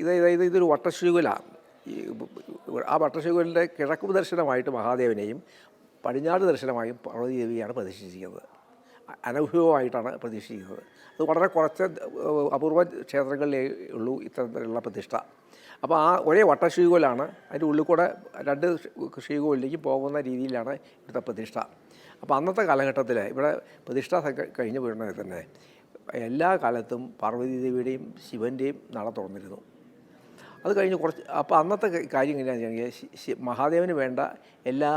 ഇത് ഇത് ഇതൊരു വട്ടശൃംഖല ഈ ആ വട്ടശൃംഖലിന്റെ കിഴക്ക് ദർശനമായിട്ട് മഹാദേവനെയും പടിഞ്ഞാറ് ദർശനമായും പാർവതി ദേവിയാണ് പ്രതിഷ്ഠിച്ചിരിക്കുന്നത് അനുഭവമായിട്ടാണ് പ്രതിഷ്ഠിക്കുന്നത് അത് വളരെ കുറച്ച് അപൂർവ ക്ഷേത്രങ്ങളിലേ ഉള്ളൂ ഇത്തരത്തിലുള്ള പ്രതിഷ്ഠ. അപ്പോൾ ആ ഒരേ വട്ടശ്രീകോലാണ് അതിന്റെ ഉള്ളിൽ കൂടെ രണ്ട് ശ്രീകോലിലേക്ക് പോകുന്ന രീതിയിലാണ് ഇവിടുത്തെ പ്രതിഷ്ഠ. അപ്പോൾ അന്നത്തെ കാലഘട്ടത്തിൽ ഇവിടെ പ്രതിഷ്ഠ കഴിഞ്ഞ് വീഴുന്നത് തന്നെ എല്ലാ കാലത്തും പാർവതി ദേവിയുടെയും ശിവന്റെയും നട തുറന്നിരുന്നു. അത് കഴിഞ്ഞ് കുറച്ച് അപ്പോൾ അന്നത്തെ കാര്യം എങ്ങനെയാണെന്ന് വെച്ചാൽ മഹാദേവന് വേണ്ട എല്ലാ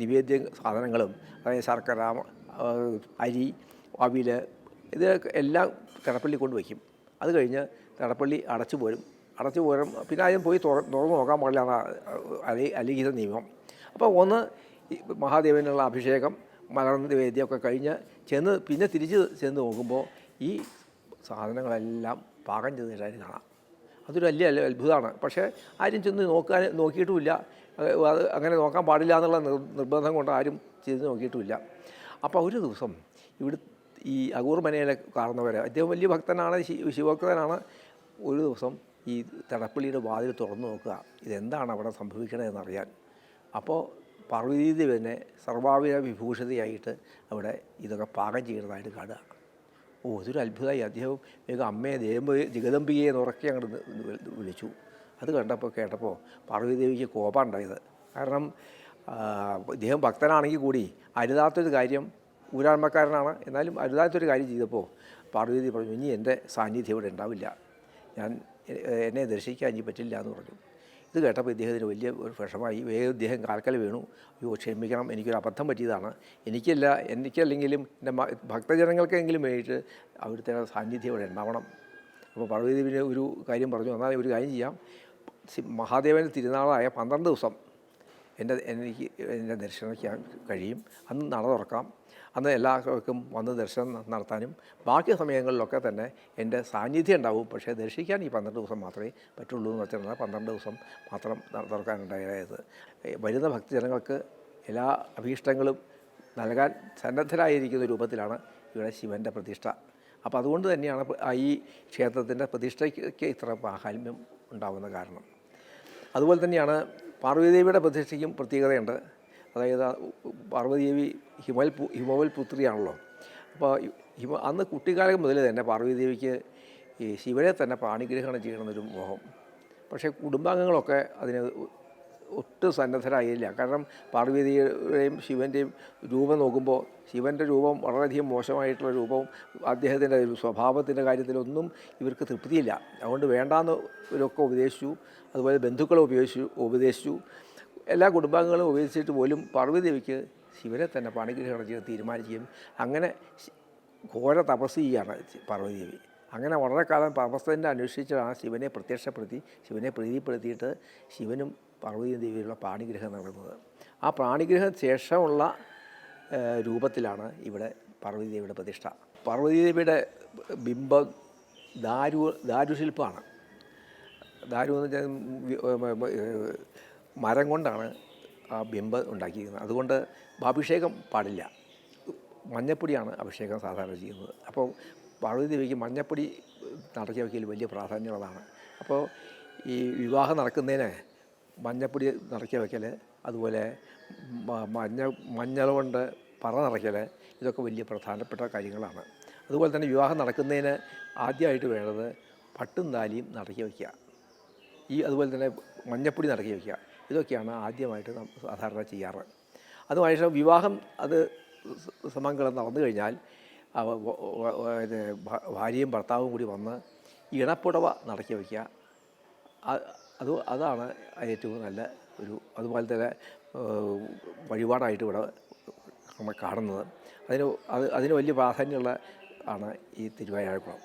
നിവേദ്യ സാധനങ്ങളും അതായത് ശർക്കര അരി അവിൽ ഇത് എല്ലാം കടപ്പള്ളി കൊണ്ട് വയ്ക്കും. അത് കഴിഞ്ഞ് കടപ്പള്ളി അടച്ചു പോരും. അടച്ചു പോരും. പിന്നെ ആദ്യം പോയി തുറ തുറന്ന് നോക്കാൻ പാടില്ല അലി അലിഖിത നിയമം. അപ്പോൾ ഒന്ന് മഹാദേവനുള്ള അഭിഷേകം മലർന്ന നിവേദ്യമൊക്കെ കഴിഞ്ഞ് ചെന്ന് പിന്നെ തിരിച്ച് ചെന്ന് നോക്കുമ്പോൾ ഈ സാധനങ്ങളെല്ലാം പാകം ചെയ്തിട്ടായിട്ട് കാണാം. അതൊരു വലിയ അത്ഭുതമാണ്. പക്ഷേ ആരും ചെന്ന് നോക്കാൻ നോക്കിയിട്ടുമില്ല. അത് അങ്ങനെ നോക്കാൻ പാടില്ല എന്നുള്ള നിർ നിർബന്ധം കൊണ്ട് ആരും ചെയ്ത് നോക്കിയിട്ടുമില്ല. അപ്പോൾ ഒരു ദിവസം ഇവിടെ ഈ അഗൂർ മനയിലെ അദ്ദേഹം വലിയ ഭക്തനാണ് ശിവ ശിവഭക്തനാണ്. ഒരു ദിവസം ഈ തടപ്പള്ളിയുടെ വാതിൽ തുറന്നു നോക്കുക. ഇതെന്താണ് അവിടെ സംഭവിക്കണതെന്നറിയാൻ. അപ്പോൾ പാർവതീദേവനെ സർവാവിധ വിഭൂഷിതയായിട്ട് അവിടെ ഇതൊക്കെ പാകം ചെയ്യുന്നതായിട്ട് കാണുക. ഓ അതൊരു അത്ഭുതമായി അദ്ദേഹം വേഗം അമ്മയെ ദേവ ജഗദമ്പികയെ ഉറക്കി അങ്ങോട്ട് വിളിച്ചു. അത് കണ്ടപ്പോൾ കേട്ടപ്പോൾ പാർവതീദേവിക്ക് കോപം ഉണ്ടായത് കാരണം ഇദ്ദേഹം ഭക്തനാണെങ്കിൽ കൂടി അരുതാത്തൊരു കാര്യം ഊരാൺമക്കാരനാണ് എന്നാലും അരുതാത്തൊരു കാര്യം ചെയ്തപ്പോൾ പാർവതി പറഞ്ഞു ഇനി എന്റെ സാന്നിധ്യം ഇവിടെ ഉണ്ടാവില്ല. ഞാൻ എന്നെ ദർശിക്കാൻ ഇനി പറ്റില്ല എന്ന് പറഞ്ഞു. ഇത് കേട്ടപ്പോൾ ഇദ്ദേഹത്തിന് വലിയ ഒരു വിഷമായി വേഗം ഇദ്ദേഹം കാൽക്കൽ വീണു. അയ്യോ ക്ഷമിക്കണം. എനിക്കൊരു അബദ്ധം പറ്റിയതാണ്. എനിക്കല്ല എനിക്കല്ലെങ്കിലും എന്റെ ഭക്തജനങ്ങൾക്കെങ്കിലും വേണ്ടിയിട്ട് അവിടുത്തെ സാന്നിധ്യം ഇവിടെ ഉണ്ടാവണം. അപ്പോൾ പാർവതീദേവിന് ഒരു കാര്യം പറഞ്ഞു. എന്നാൽ ഒരു കാര്യം ചെയ്യാം. മഹാദേവന്റെ തിരുനാളായ പന്ത്രണ്ട് ദിവസം എന്റെ എനിക്ക് എന്റെ ദർശനമൊക്കെ കഴിയും. അന്ന് നട തുറക്കാം അന്ന് എല്ലാവർക്കും വന്ന് ദർശനം നടത്താനും. ബാക്കി സമയങ്ങളിലൊക്കെ തന്നെ എന്റെ സാന്നിധ്യം ഉണ്ടാവും. പക്ഷേ ദർശിക്കാൻ ഈ പന്ത്രണ്ട് ദിവസം മാത്രമേ പറ്റുള്ളൂ എന്ന് വെച്ചാൽ പന്ത്രണ്ട് ദിവസം മാത്രം തുറക്കാനുണ്ടായത് വരുന്ന ഭക്തജനങ്ങൾക്ക് എല്ലാ അഭീഷ്ടങ്ങളും നൽകാൻ സന്നദ്ധരായിരിക്കുന്ന രൂപത്തിലാണ് ഇവിടെ ശിവന്റെ പ്രതിഷ്ഠ. അപ്പോൾ അതുകൊണ്ട് തന്നെയാണ് ഈ ക്ഷേത്രത്തിന്റെ പ്രതിഷ്ഠയ്ക്ക് ഇത്ര പ്രാഹാത്മ്യം ഉണ്ടാകുന്ന കാരണം. അതുപോലെ തന്നെയാണ് പാർവതീദേവിയുടെ പ്രതിഷ്ഠയ്ക്കും പ്രത്യേകതയുണ്ട്. അതായത് പാർവതിദേവി പു ഹിമവൽ പുത്രിയാണല്ലോ. അപ്പോൾ ഹിമ അന്ന് കുട്ടിക്കാലം മുതൽ തന്നെ പാർവതീദേവിക്ക് ഈ ശിവനെ തന്നെ പാണിഗ്രഹണം ചെയ്യണമെന്നൊരു മോഹം. പക്ഷേ കുടുംബാംഗങ്ങളൊക്കെ അതിന് ഒട്ടും സന്നദ്ധരായില്ല. കാരണം പാർവതിയുടെയും ശിവന്റെയും രൂപം നോക്കുമ്പോൾ ശിവന്റെ രൂപം വളരെയധികം മോശമായിട്ടുള്ള രൂപവും അദ്ദേഹത്തിന്റെ സ്വഭാവത്തിന്റെ കാര്യത്തിലൊന്നും ഇവർക്ക് തൃപ്തിയില്ല. അതുകൊണ്ട് വേണ്ടാന്ന് ഇവരൊക്കെ ഉപദേശിച്ചു. അതുപോലെ ബന്ധുക്കളെ ഉപയോഗിച്ചു ഉപദേശിച്ചു. എല്ലാ കുടുംബാംഗങ്ങളും ഉപദേശിച്ചിട്ട് പോലും പാർവതിദേവിക്ക് ശിവനെ തന്നെ പണിഗ്രഹണം ചെയ്യാൻ തീരുമാനിക്കുകയും അങ്ങനെ ഘോര തപസ് ചെയ്യുകയാണ് പാർവതിദേവി. അങ്ങനെ വളരെ കാലം തപസ്സിനെ അന്വേഷിച്ചാണ് ശിവനെ പ്രത്യക്ഷപ്പെടുത്തി ശിവനെ പ്രീതിപ്പെടുത്തിയിട്ട് ശിവനും പാർവതി ദേവിയുള്ള പാണിഗ്രഹം നടന്നത്. ആ പാണിഗ്രഹം ശേഷമുള്ള രൂപത്തിലാണ് ഇവിടെ പാർവതി ദേവിയുടെ പ്രതിഷ്ഠ. പാർവതി ദേവിയുടെ ബിംബം ദാരു ദാരുശില്പമാണ്. ദാരു എന്ന് വെച്ചാൽ മരം കൊണ്ടാണ് ആ ബിംബം ഉണ്ടാക്കിയിരിക്കുന്നത്. അതുകൊണ്ട് അഭിഷേകം പാടില്ല. മഞ്ഞപ്പൊടിയാണ് അഭിഷേകം സാധാരണ ചെയ്യുന്നത്. അപ്പോൾ പാർവതി ദേവിക്ക് മഞ്ഞപ്പൊടി നടക്കിയ വലിയ പ്രാധാന്യമുള്ളതാണ് അപ്പോൾ ഈ വിവാഹം നടക്കുന്നതിന് മഞ്ഞപ്പൊടി നടക്കി വയ്ക്കൽ അതുപോലെ മഞ്ഞ മഞ്ഞൾ കൊണ്ട് പറ നിറയ്ക്കൽ ഇതൊക്കെ വലിയ പ്രധാനപ്പെട്ട കാര്യങ്ങളാണ്. അതുപോലെ തന്നെ വിവാഹം നടക്കുന്നതിന് ആദ്യമായിട്ട് വേണ്ടത് പട്ടും താലിയും നടക്കി വയ്ക്കുക ഈ അതുപോലെ തന്നെ മഞ്ഞപ്പൊടി നടക്കി വയ്ക്കുക ഇതൊക്കെയാണ് ആദ്യമായിട്ട് സാധാരണ ചെയ്യാറ്. അതുമായിട്ട് വിവാഹം അത് സമംഗളം നടന്നു കഴിഞ്ഞാൽ ഭാര്യയും ഭർത്താവും കൂടി വന്ന് ഇണപ്പുടവ നടക്കി വയ്ക്കുക അത് അതാണ് ഏറ്റവും നല്ല ഒരു അതുപോലെ തന്നെ വഴിപാടായിട്ട് ഇവിടെ നമ്മൾ കാണുന്നത്. അതിന് അത് അതിന് വലിയ പ്രാധാന്യമുള്ള ആണ് ഈ തിരുവായാഴക്കുളം